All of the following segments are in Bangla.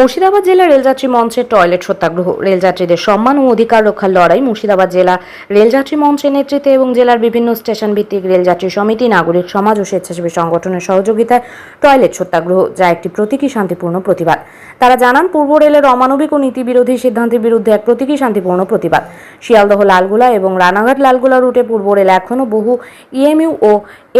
মুর্শিদাবাদ জেলা রেলযাত্রী মঞ্চের টয়লেট সত্যাগ্রহ। রেলযাত্রীদের সম্মান ও অধিকার রক্ষার লড়াই মুর্শিদাবাদ জেলা রেলযাত্রী মঞ্চের নেতৃত্বে এবং জেলার বিভিন্ন স্টেশন ভিত্তিক রেলযাত্রী সমিতি, নাগরিক সমাজ ও স্বেচ্ছাসেবী সংগঠনের সহযোগিতায় টয়লেট সত্যাগ্রহ, যা একটি প্রতীকী শান্তিপূর্ণ প্রতিবাদ। তারা জানান, পূর্ব রেলের অমানবিক ও নীতিবিরোধী সিদ্ধান্তের বিরুদ্ধে এক প্রতীকী শান্তিপূর্ণ প্রতিবাদ। শিয়ালদহ লালগোলা এবং রানাঘাট লালগোলা রুটে পূর্ব রেল এখনও বহু ইএমইউ ও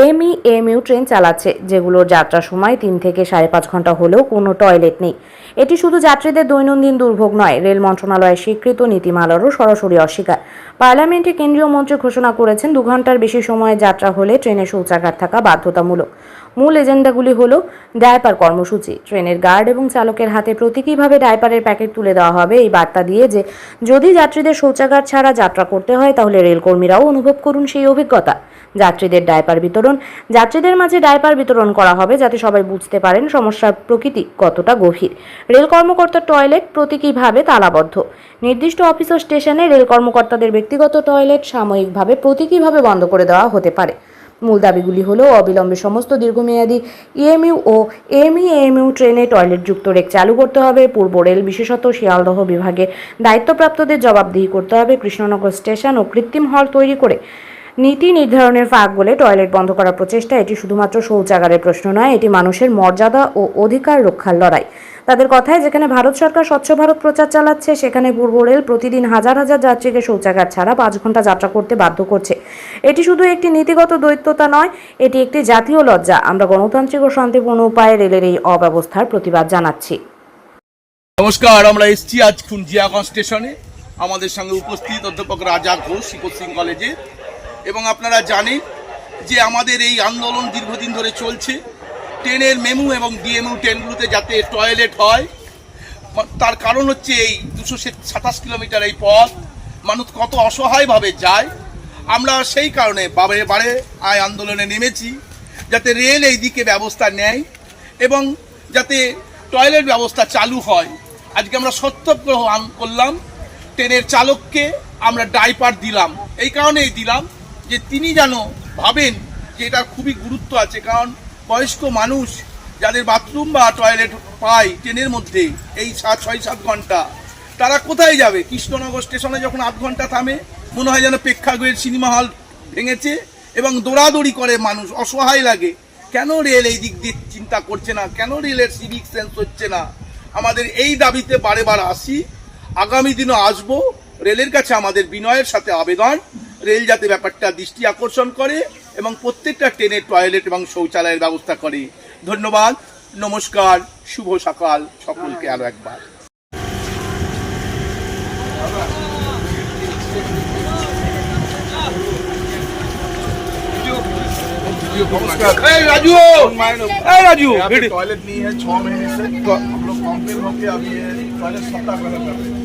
এমইএমইউ ট্রেন চালাচ্ছে, যেগুলোর যাত্রার সময় তিন থেকে সাড়ে পাঁচ ঘণ্টা হলেও কোনো টয়লেট নেই। এটি শুধু যাত্রীদের দৈনন্দিন দুর্ভোগ নয়, রেল মন্ত্রণালয়ের স্বীকৃত নীতিমালারও সরাসরি অস্বীকার। পার্লামেন্টে কেন্দ্রীয় মন্ত্রী ঘোষণা করেছেন, দু ঘণ্টার বেশি সময়ে যাত্রা হলে ট্রেনে শৌচাগার থাকা বাধ্যতামূলক। মূল এজেন্ডাগুলি হল ডায়পার কর্মসূচি, ট্রেনের গার্ড এবং চালকের হাতে প্রতীকীভাবে ডায়পারের প্যাকেট তুলে দেওয়া হবে। এই বার্তা দিয়ে যে, যদি যাত্রীদের শৌচাগার ছাড়া যাত্রা করতে হয়, তাহলে রেলকর্মীরাও অনুভব করুন সেই অভিজ্ঞতা। যাত্রীদের ডায়পার বিতরণ। যাত্রীদের মাঝে ডায়পার বিতরণ করা হবে যাতে সবাই বুঝতে পারেন সমস্যার প্রকৃতি কতটা গভীর। রেল কর্মকর্তার টয়লেট প্রতীকীভাবে তালাবদ্ধ। নির্দিষ্ট অফিস ও স্টেশনে রেল কর্মকর্তাদের ব্যক্তিগত টয়লেট সাময়িকভাবে প্রতীকীভাবে বন্ধ করে দেওয়া হতে পারে। মূল দাবিগুলি হল অবিলম্বে সমস্ত দীর্ঘমেয়াদী ইএমইউ ও এমইএমইউ ট্রেনে টয়লেটযুক্ত রেক চালু করতে হবে। পূর্ব রেল বিশেষত শিয়ালদহ বিভাগে দায়িত্বপ্রাপ্তদের জবাবদিহি করতে হবে। কৃষ্ণনগর স্টেশন ও কৃত্রিম হল তৈরি করে নীতি নির্ধারণের ফাঁক বলে টয়লেট বন্ধ করার প্রচেষ্টা, এটি শুধুমাত্র শৌচাগারের প্রশ্ন নয়, এটি মানুষের মর্যাদা ও অধিকার রক্ষার লড়াই। তাদের কথায়, যেখানে ভারত সরকার স্বচ্ছ ভারত প্রচার চালাচ্ছে, সেখানে পূর্ব রেল প্রতিদিন হাজার হাজার যাত্রীকে শৌচাগার ছাড়া পাঁচ ঘণ্টা যাত্রা করতে বাধ্য করছে। এটি শুধু একটি নীতিগত দৈত্যতা নয়, এটি একটি জাতীয় লজ্জা। আমরা গণতান্ত্রিক ও শান্তিপূর্ণ উপায়ে রেলের এই অব্যবস্থার প্রতিবাদ জানাচ্ছি। নমস্কার, আমরা এসছি আজ খুন জিয়াগঞ্জ স্টেশনে আমাদের সঙ্গে উপস্থিত অধ্যাপক রাজা ঘোষ শিকর সিং কলেজে। এবং আপনারা জানেন যে আমাদের এই আন্দোলন দীর্ঘদিন ধরে চলছে। ট্রেনের মেমু এবং ডিএমইউ ট্রেনগুলোতে যাতে টয়লেট হয়, তার কারণ হচ্ছে এই দুশো সাতাশ কিলোমিটার এই পথ, মানুষ কত অসহায়ভাবে যায়। আমরা সেই কারণে বারে বারে আয় আন্দোলনে নেমেছি, যাতে রেল এই দিকে ব্যবস্থা নেয় এবং যাতে টয়লেট ব্যবস্থা চালু হয়। আজকে আমরা সত্যগ্রহ করলাম, ট্রেনের চালককে আমরা ডাইপার দিলাম। এই কারণেই দিলাম। যে তিনি যেন ভাবেন যে এটা খুবই গুরুত্ব আছে, কারণ বয়স্ক মানুষ যাদের বাথরুম বা টয়লেট পায় ট্রেনের মধ্যে এই সাত, ছয়, সাত ঘণ্টা, তারা কোথায় যাবে? কৃষ্ণনগর স্টেশনে যখন আধ ঘণ্টা থামে, মনে হয় যেন প্রেক্ষাগৃহের সিনেমা হল ভেঙেছে এবং দৌড়াদৌড়ি করে মানুষ, অসহায় লাগে। কেন রেল এই দিক দিয়ে চিন্তা করছে না? কেন রেলের সিভিক সেন্স হচ্ছে না? আমাদের এই দাবিতে বারে বার আসি, আগামী দিনও আসব। রেলের কাছে আমাদের বিনয়ের সাথে আবেদন। রেল যাতে ব্যাপারটা দৃষ্টি আকর্ষণ করে এবং প্রত্যেকটা ট্রেনের টয়লেট এবং শৌচালয়ের ব্যবস্থা করে ধন্যবাদ নমস্কার শুভ সকাল সকলকে আরো একবার এই রাজু এই রাজু यहाँ पे टॉयलेट नहीं है छह महीने से तो हम लोग कॉम्प्लेन होके अभी ये टॉयलेट सत्याग्रह कर रहे हैं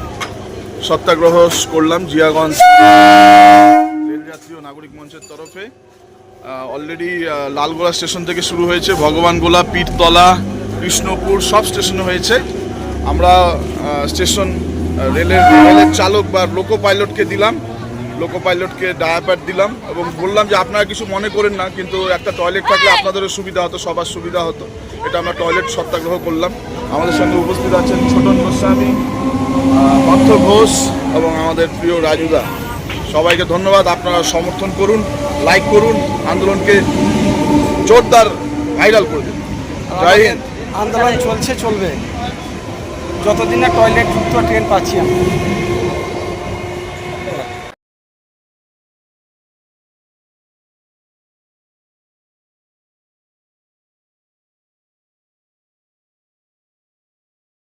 সত্যাগ্রহ করলাম জিয়াগঞ্জ রেলযাত্রী ও নাগরিক মঞ্চের তরফে। অলরেডি লালগোলা স্টেশন থেকে শুরু হয়েছে ভগবানগোলা পীরতলা, কৃষ্ণপুর, সব স্টেশনে হয়েছে। আমরা স্টেশন রেলের রেলের চালক বা লোকো পাইলটকে দিলাম লোকো পাইলটকে ডায়াপার দিলাম এবং বললাম যে আপনারা কিছু মনে করেন না, কিন্তু একটা টয়লেট থাকলে আপনাদেরও সুবিধা হতো, সবার সুবিধা হতো। এটা আমরা টয়লেট সত্যাগ্রহ করলাম। আমাদের সঙ্গে উপস্থিত আছেন ছোটন গোস্বামী পার্থ ঘোষ এবং আমাদের প্রিয় রাজুদা। সবাইকে ধন্যবাদ আপনারা সমর্থন করুন লাইক করুন আন্দোলনকে জোরদার ভাইরাল করে দিন। জয় হিন্দ। আন্দোলন চলছে চলবে। যতদিন না টয়লেট যুক্ত ট্রেন পাচ্ছি আমরা।